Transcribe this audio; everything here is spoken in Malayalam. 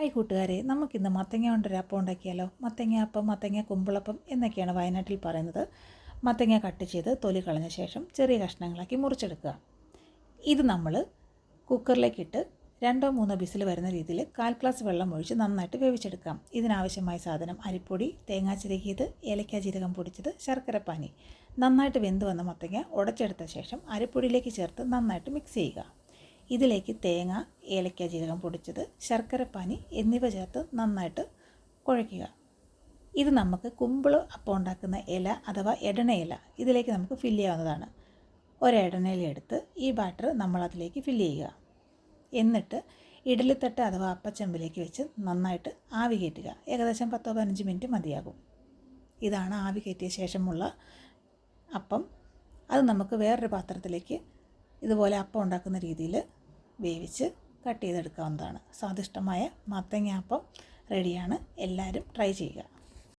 ഹായ് കൂട്ടുകാരെ നമുക്കിന്ന് മത്തങ്ങ കൊണ്ടൊരു അപ്പം ഉണ്ടാക്കിയാലോ? മത്തങ്ങ അപ്പം മത്തങ്ങ കുമ്പിളപ്പം എന്നൊക്കെയാണ് വയനാട്ടിൽ പറയുന്നത്. മത്തങ്ങ കട്ട് ചെയ്ത് തൊലി കളഞ്ഞ ശേഷം ചെറിയ കഷ്ണങ്ങളാക്കി മുറിച്ചെടുക്കുക. ഇത് നമ്മൾ കുക്കറിലേക്കിട്ട് രണ്ടോ മൂന്നോ ബിസിൽ വരുന്ന രീതിയിൽ കാൽ ഗ്ലാസ് വെള്ളം ഒഴിച്ച് നന്നായിട്ട് വേവിച്ചെടുക്കാം. ഇതിനാവശ്യമായ സാധനം അരിപ്പൊടി തേങ്ങാ ചിരകിയത് ഏലക്ക ജീരകം പൊടിച്ചത് ശർക്കരപ്പാനി നന്നായിട്ട് വെന്ത് വന്ന മത്തങ്ങ ഉടച്ചെടുത്ത ശേഷം അരിപ്പൊടിയിലേക്ക് ചേർത്ത് നന്നായിട്ട് മിക്സ് ചെയ്യുക. ഇതിലേക്ക് തേങ്ങ ഏലക്ക ജീരകം പൊടിച്ചത് ശർക്കരപ്പാനി എന്നിവ ചേർത്ത് നന്നായിട്ട് കുഴയ്ക്കുക. ഇത് നമുക്ക് കുമ്പിൾ അപ്പം ഉണ്ടാക്കുന്ന ഇല അഥവാ ഇല ഇതിലേക്ക് നമുക്ക് ഫില്ല് ചെയ്യാവുന്നതാണ്. ഒരിടനയില എടുത്ത് ഈ ബാറ്റർ നമ്മൾ അതിലേക്ക് ഫില്ല് ചെയ്യുക. എന്നിട്ട് ഇഡലിത്തട്ട് അഥവാ അപ്പച്ചമ്പിലേക്ക് വെച്ച് നന്നായിട്ട് ആവി കയറ്റുക. ഏകദേശം പത്തോ പതിനഞ്ച് മിനിറ്റ് മതിയാകും. ഇതാണ് ആവി കയറ്റിയ ശേഷമുള്ള അപ്പം. അത് നമുക്ക് വേറൊരു പാത്രത്തിലേക്ക് ഇതുപോലെ അപ്പം ഉണ്ടാക്കുന്ന രീതിയിൽ വേവിച്ച് കട്ട് ചെയ്തെടുക്കാവുന്നതാണ്. സ്വാദിഷ്ടമായ മത്തങ്ങ അപ്പം റെഡിയാണ് എല്ലാവരും ട്രൈ ചെയ്യുക.